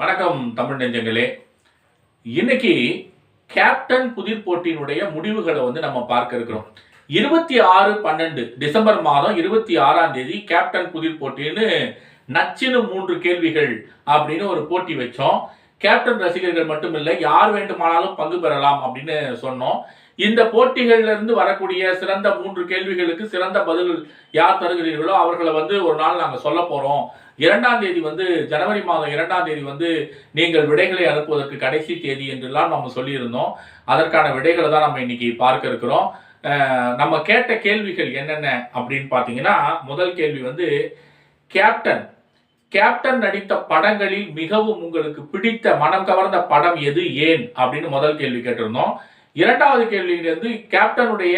வணக்கம் தமிழ் நெஞ்சங்களே. இன்னைக்கு கேப்டன் புதிர் போட்டியினுடைய முடிவுகளை வந்து நம்ம பார்க்க இருக்கிறோம். இருபத்தி ஆறு பன்னெண்டு டிசம்பர் மாதம் இருபத்தி ஆறாம் தேதி கேப்டன் புதிர் போட்டின்னு நச்சினு மூன்று கேள்விகள் அப்படின்னு ஒரு போட்டி வச்சோம். கேப்டன் ரசிகர்கள் மட்டும் இல்லை யார் வேண்டுமானாலும் பங்கு பெறலாம் அப்படின்னு சொன்னோம். இந்த போட்டிகளிலிருந்து வரக்கூடிய சிறந்த மூன்று கேள்விகளுக்கு சிறந்த பதில் யார் தருகிறீர்களோ அவர்களை வந்து ஒரு நாள் நாங்கள் சொல்ல போகிறோம் இரண்டாம் தேதி வந்து ஜனவரி மாதம் இரண்டாம் தேதி வந்து நீங்கள் விடைகளை அனுப்புவதற்கு கடைசி தேதி என்றெல்லாம் நம்ம சொல்லியிருந்தோம். அதற்கான விடைகளை தான் நம்ம இன்னைக்கு பார்க்க இருக்கிறோம். நம்ம கேட்ட கேள்விகள் என்னென்ன அப்படின்னு பார்த்தீங்கன்னா முதல் கேள்வி வந்து கேப்டன் கேப்டன் நடித்த படங்களில் மிகவும் உங்களுக்கு பிடித்த மனம் கவர்ந்த படம் எது ஏன்? அப்படின்னு முதல் கேள்வி கேட்டிருந்தோம். இரண்டாவது கேள்வியிலிருந்து கேப்டனுடைய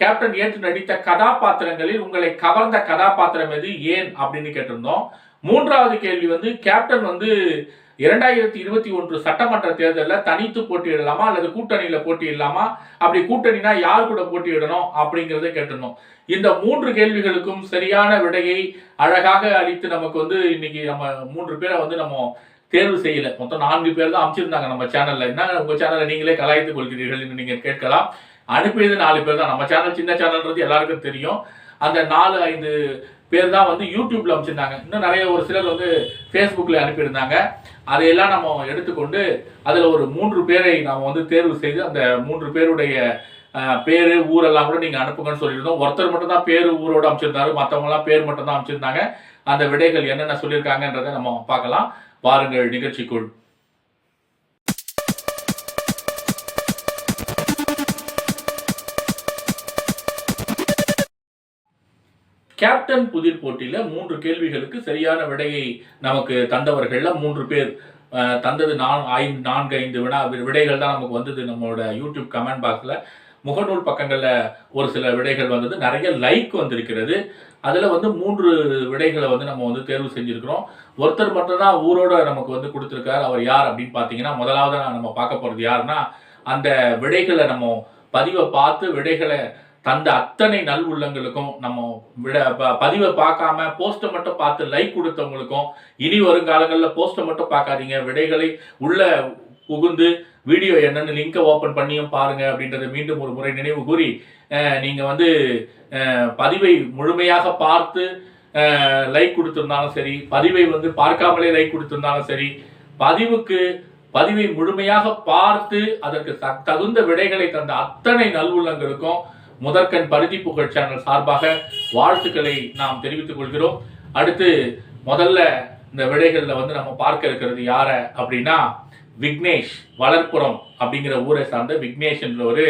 கேப்டன் ஏற்று நடித்த கதாபாத்திரங்களில் உங்களை கவர்ந்த கதாபாத்திரம் எது ஏன்? அப்படின்னு கேட்டிருந்தோம். மூன்றாவது கேள்வி வந்து கேப்டன் வந்து இரண்டாயிரத்தி இருபத்தி ஒன்று சட்டமன்ற தேர்தலில் தனித்து போட்டியிடலாமா அல்லது கூட்டணியில் போட்டியிடலாமா? அப்படி கூட்டணினா யார் கூட போட்டியிடணும் அப்படிங்கிறத கேட்டிருந்தோம். இந்த மூன்று கேள்விகளுக்கும் சரியான விடையை அழகாக அளித்து நமக்கு வந்து இன்னைக்கு நம்ம மூன்று பேரை வந்து நம்ம தேர்வு செய்யல. மொத்தம் நான்கு பேர் தான் அமைச்சிருந்தாங்க நம்ம சேனல்ல என்ன உங்க சேனலை நீங்களே கலாய்த்துக் கொள்கிறீர்கள் என்று நீங்க கேட்கலாம். அனுப்பியது நாலு பேர் தான். நம்ம சேனல் சின்ன சேனல்ன்றது எல்லாருக்கும் தெரியும். அந்த நாலு ஐந்து பேர் தான் வந்து யூடியூப்ல அமைச்சிருந்தாங்க இன்னும் நிறைய ஒரு சிலர் வந்து ஃபேஸ்புக்கில் அனுப்பியிருந்தாங்க. அதையெல்லாம் நம்ம எடுத்துக்கொண்டு அதில் ஒரு மூன்று பேரை நாம் வந்து தேர்வு செய்து அந்த மூன்று பேருடைய பேர் ஊரெல்லாம் கூட நீங்கள் அனுப்புங்கன்னு சொல்லியிருந்தோம். ஒருத்தர் மட்டும் தான் பேர் ஊரோட அமைச்சிருந்தாரு மற்றவங்களாம் பேர் மட்டும் தான் அமைச்சிருந்தாங்க அந்த விடைகள் என்னென்ன சொல்லியிருக்காங்கன்றதை நம்ம பார்க்கலாம். பாருங்கள் நிகழ்ச்சிக்குள். கேப்டன் புதிர் போட்டியில் மூன்று கேள்விகளுக்கு சரியான விடையை நமக்கு தந்தவர்கள்ல மூன்று பேர் தந்தது நான் ஐந்து நான்கு ஐந்து வினா விடைகள் தான் நமக்கு வந்தது நம்மளோட யூடியூப் கமெண்ட் பாக்ஸில். முகநூல் பக்கங்களில் ஒரு சில விடைகள் வந்தது. நிறைய லைக் வந்திருக்கிறது. அதில் வந்து மூன்று விடைகளை வந்து நம்ம வந்து தேர்வு செஞ்சுருக்கிறோம். ஒருத்தர் மட்டும்தான் ஊரோட நமக்கு வந்து கொடுத்துருக்காரு. அவர் யார் அப்படின்னு பார்த்தீங்கன்னா முதலாவது நம்ம பார்க்க போகிறது யாருன்னா அந்த விடைகளை நம்ம பதிவை பார்த்து விடைகளை தந்த அத்தனை நல் உள்ளங்களுக்கும் நம்ம விட ப- பதிவை பார்க்காம போஸ்ட்டை மட்டும் பார்த்து லைக் கொடுத்தவங்களுக்கும் இனி வருங்காலங்களில் போஸ்ட்டை மட்டும் பார்க்காதீங்க. விடைகளை உள்ள புகுந்து வீடியோ என்னென்னு லிங்கை ஓப்பன் பண்ணியும் பாருங்க அப்படின்றத மீண்டும் ஒரு முறை நினைவு கூறி நீங்கள் வந்து பதிவை முழுமையாக பார்த்து லைக் கொடுத்துருந்தாலும் சரி பதிவை வந்து பார்க்காமலே லைக் கொடுத்துருந்தாலும் சரி பதிவுக்கு பதிவை முழுமையாக பார்த்து அதற்கு தகுந்த விடைகளை தந்த அத்தனை நல்வுள்ளங்களுக்கும் முதற்கண் பருதி புகழ் சேனல் சார்பாக வாழ்த்துக்களை நாம் தெரிவித்துக் கொள்கிறோம். அடுத்து முதல்ல இந்த விடைகளில் வந்து நம்ம பார்க்க இருக்கிறது யார அப்படின்னா விக்னேஷ் வளர்ப்புறம் அப்படிங்கிற ஊரை சார்ந்த விக்னேஷ் என்ற ஒரு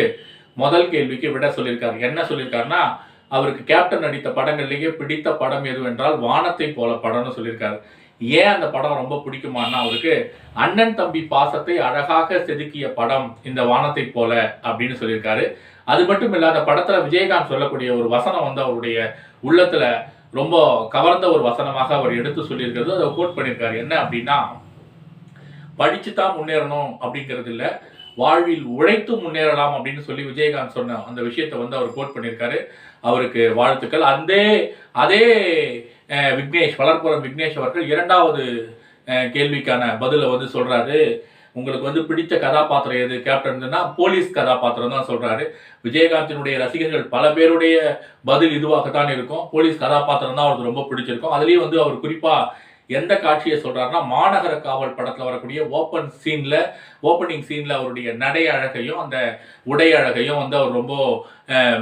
முதல் கேள்விக்கு விட சொல்லியிருக்காரு. என்ன சொல்லியிருக்காருன்னா அவருக்கு கேப்டன் நடித்த படங்கள்லேயே பிடித்த படம் எதுவென்றால் வானத்தை போல படம்னு சொல்லியிருக்காரு. ஏன் அந்த படம் ரொம்ப பிடிக்குமான்னா அவருக்கு அண்ணன் தம்பி பாசத்தை அழகாக செதுக்கிய படம் இந்த வானத்தை போல அப்படின்னு சொல்லியிருக்காரு. அது மட்டும் இல்லாத படத்துல விஜயகாந்த் சொல்லக்கூடிய ஒரு வசனம் வந்து அவருடைய உள்ளத்துல ரொம்ப கவர்ந்த ஒரு வசனமாக அவர் எடுத்து சொல்லியிருக்கிறது. அதை கோட் பண்ணியிருக்காரு. என்ன அப்படின்னா படிச்சு தான் முன்னேறணும் அப்படிங்கிறது இல்ல வாழ்வில் உழைத்து முன்னேறலாம் அப்படின்னு சொல்லி விஜயகாந்த் சொன்ன அந்த விஷயத்தை வந்து அவர் கோட் பண்ணியிருக்காரு. அவருக்கு வாழ்த்துக்கள். அந்த அதே அஹ், விக்னேஷ் வளர்ப்புறம் விக்னேஷ் அவர்கள் இரண்டாவது அஹ், கேள்விக்கான பதிலை வந்து சொல்றாரு. உங்களுக்கு வந்து பிடித்த கதாபாத்திரம் எது? கேப்டன்னா போலீஸ் கதாபாத்திரம் தான் சொல்றாரு. விஜயகாந்தினுடைய ரசிகர்கள் பல பேருடைய பதில் இதுவாகத்தான் இருக்கும். போலீஸ் கதாபாத்திரம் தான் அவருக்கு ரொம்ப பிடிச்சிருக்கும். அதுலயும் வந்து அவர் குறிப்பா எந்த காட்சியை சொல்றாருன்னா மாநகர காவல் படத்துல வரக்கூடிய ஓப்பன் சீன்ல ஓப்பனிங் சீன்ல அவருடைய நடை அழகையும் அந்த உடை அழகையும் வந்து அவர் ரொம்ப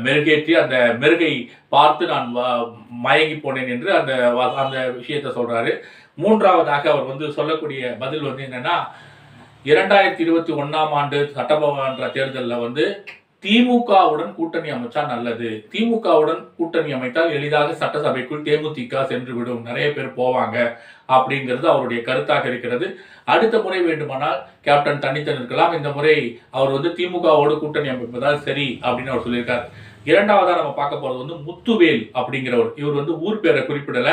மெருகேற்றி அந்த மெருகை பார்த்து நான் வ- மயங்கி போனேன் என்று அந்த வ- அந்த விஷயத்தை சொல்றாரு. மூன்றாவதாக அவர் வந்து சொல்லக்கூடிய பதில் வந்து என்னன்னா இரண்டாயிரத்தி இருபத்தி ஒன்னாம் ஆண்டு சட்டமன்ற தேர்தலில் வந்து திமுகவுடன் கூட்டணி அமைச்சா நல்லது. திமுகவுடன் கூட்டணி அமைத்தால் எளிதாக சட்டசபைக்குள் தேமுதிக சென்று விடும் நிறைய பேர் போவாங்க அப்படிங்கிறது அவருடைய கருத்தாக இருக்கிறது. அடுத்த முறை வேண்டுமானால் கேப்டன் தனித்தன் இருக்கலாம் இந்த முறை அவர் வந்து திமுகவோடு கூட்டணி அமைப்பதால் சரி அப்படின்னு அவர் சொல்லியிருக்கார். இரண்டாவதாக நம்ம பார்க்க போறது வந்து முத்துவேல் அப்படிங்கிறவர். இவர் வந்து ஊர் பேரை குறிப்பிடல.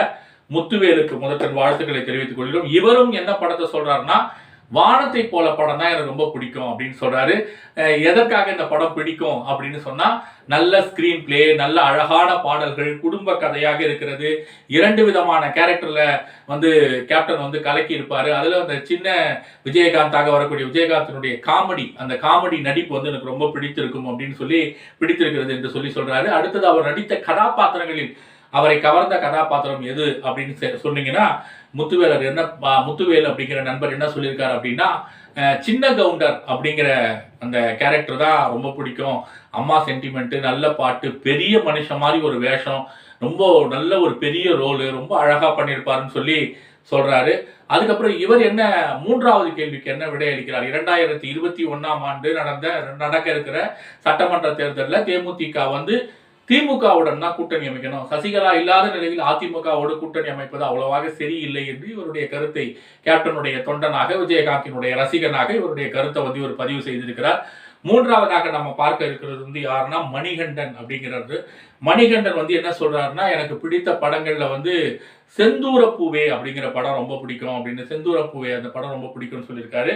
முத்துவேலுக்கு முதற்கண் வாழ்த்துக்களை தெரிவித்துக் கொள்கிறோம். இவரும் என்ன படத்தை சொல்றாருன்னா வானத்தை போல படம் தான் எனக்கு ரொம்ப பிடிக்கும் அப்படின்னு சொல்றாரு. எதற்காக இந்த படம் பிடிக்கும் அப்படின்னு சொன்னா நல்ல ஸ்கிரீன் பிளே நல்ல அழகான பாடல்கள் குடும்ப கதையாக இருக்கிறது. இரண்டு விதமான கேரக்டர்ல வந்து கேப்டன் வந்து கலக்கி இருப்பாரு. அதுல அந்த சின்ன விஜயகாந்தாக வரக்கூடிய விஜயகாந்தினுடைய காமெடி அந்த காமெடி நடிப்பு வந்து எனக்கு ரொம்ப பிடித்திருக்கும் அப்படின்னு சொல்லி பிடித்திருக்கிறது என்று சொல்லி சொல்றாரு. அடுத்தது அவர் நடித்த கதாபாத்திரங்களில் அவரை கவர்ந்த கதாபாத்திரம் எது அப்படின்னு சொன்னீங்கன்னா முத்துவேலர் என்ன பா- முத்துவேல் அப்படிங்கிற நண்பர் என்ன சொல்லியிருக்காரு அப்படின்னா சின்ன கவுண்டர் அப்படிங்கிற அந்த கேரக்டர் தான் ரொம்ப பிடிக்கும். அம்மா சென்டிமெண்ட்டு நல்ல பாட்டு பெரிய மனுஷன் மாதிரி ஒரு வேஷம் ரொம்ப நல்ல ஒரு பெரிய ரோலு ரொம்ப அழகாக பண்ணியிருப்பாருன்னு சொல்லி சொல்கிறாரு அதுக்கப்புறம் இவர் என்ன மூன்றாவது கேள்விக்கு என்ன விடையளிக்கிறார்? இரண்டாயிரத்தி இருபத்தி ஒன்றாம் ஆண்டு நடந்த நடக்க இருக்கிற சட்டமன்ற தேர்தலில் தேமுதிக வந்து திமுகவுடன் கூட்டணி அமைக்கணும். சசிகலா இல்லாத நிலையில் அதிமுகவோடு கூட்டணி அமைப்பது அவ்வளவாக சரியில்லை என்று இவருடைய கருத்தை கேப்டனுடைய தொண்டனாக விஜயகாந்தினுடைய ரசிகனாக இவருடைய கருத்தை வந்து இவர் பதிவு செய்திருக்கிறார். மூன்றாவதாக நம்ம பார்க்க இருக்கிறது வந்து யாருன்னா மணிகண்டன் அப்படிங்கிறது மணிகண்டன் வந்து என்ன சொல்றாருன்னா எனக்கு பிடித்த படங்கள்ல வந்து செந்தூரப்பூவே அப்படிங்கிற படம் ரொம்ப பிடிக்கும் அப்படின்னு செந்தூரப்பூவே அந்த படம் ரொம்ப பிடிக்கும்னு சொல்லியிருக்காரு.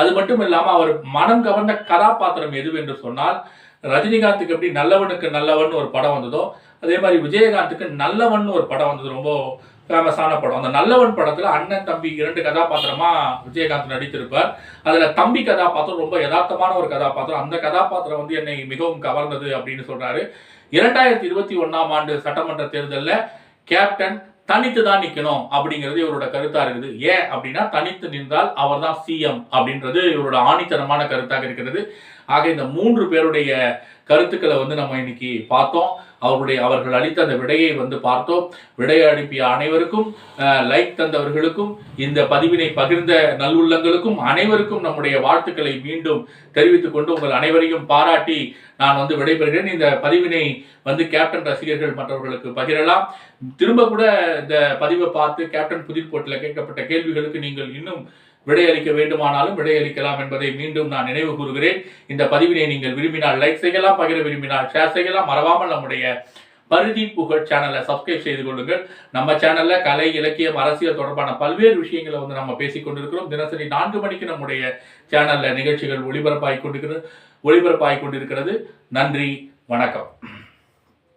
அது மட்டும் இல்லாமல் அவர் மனம் கவர்ந்த கதாபாத்திரம் எதுவென்று சொன்னால் ரஜினிகாந்துக்கு எப்படி நல்லவனுக்கு நல்லவன் ஒரு படம் வந்ததோ அதே மாதிரி விஜயகாந்துக்கு நல்லவன் ஒரு படம் வந்தது. ரொம்ப ஃபேமஸான படம். அந்த நல்லவன் படத்தில் அண்ணன் தம்பி இரண்டு கதாபாத்திரமா விஜயகாந்த் நடித்திருப்பார். அதில் தம்பி கதாபாத்திரம் ரொம்ப யதார்த்தமான ஒரு கதாபாத்திரம். அந்த கதாபாத்திரம் வந்து என்னை மிகவும் கவர்ந்தது அப்படின்னு சொல்றாரு. இரண்டாயிரத்தி இருபத்தி ஒன்றாம் ஆண்டு சட்டமன்ற தேர்தலில் கேப்டன் தனித்து தான் நிற்கணும் அப்படிங்கிறது இவரோட கருத்தா இருக்குது. ஏன் அப்படின்னா தனித்து நின்றால் அவர்தான் சிஎம் அப்படின்றது இவரோட ஆணித்தனமான கருத்தாக இருக்கிறது. ஆக இந்த மூன்று பேருடைய கருத்துக்களை வந்து நம்ம இன்னைக்கு பார்த்தோம். அவருடைய அவர்கள் அளித்த அந்த விடையை வந்து பார்த்தோம். விடையை அனுப்பிய அனைவருக்கும் லைக் தந்தவர்களுக்கும் இந்த பதிவினை பகிர்ந்த நல்லுள்ளங்களுக்கும் அனைவருக்கும் நம்முடைய வாழ்த்துக்களை மீண்டும் தெரிவித்துக் கொண்டு உங்கள் அனைவரையும் பாராட்டி நான் வந்து விடைபெறுகிறேன். இந்த பதிவினை வந்து கேப்டன் ரசிகர்கள் மற்றவர்களுக்கு பகிரலாம். திரும்ப கூட இந்த பதிவை பார்த்து கேப்டன் புதிர்கோட்டில் கேட்கப்பட்ட கேள்விகளுக்கு நீங்கள் இன்னும் விடையளிக்க வேண்டுமானாலும் விடையளிக்கலாம் என்பதை மீண்டும் நான் நினைவு கூறுகிறேன். இந்த பதிவினை நீங்கள் விரும்பினால் லைக் செய்யலாம் பகிர விரும்பினால் ஷேர் செய்யலாம். மறவாமல் நம்முடைய பருதி புகழ் சேனலை சப்ஸ்கிரைப் செய்து கொள்ளுங்கள். நம்ம சேனல்ல கலை இலக்கியம் அரசியல் தொடர்பான பல்வேறு விஷயங்களை வந்து நம்ம பேசிக் கொண்டிருக்கிறோம். தினசரி நான்கு மணிக்கு நம்முடைய சேனல்ல நிகழ்ச்சிகள் ஒளிபரப்பாகி கொண்டிருக்கிறது ஒளிபரப்பாகி கொண்டிருக்கிறது. நன்றி வணக்கம்.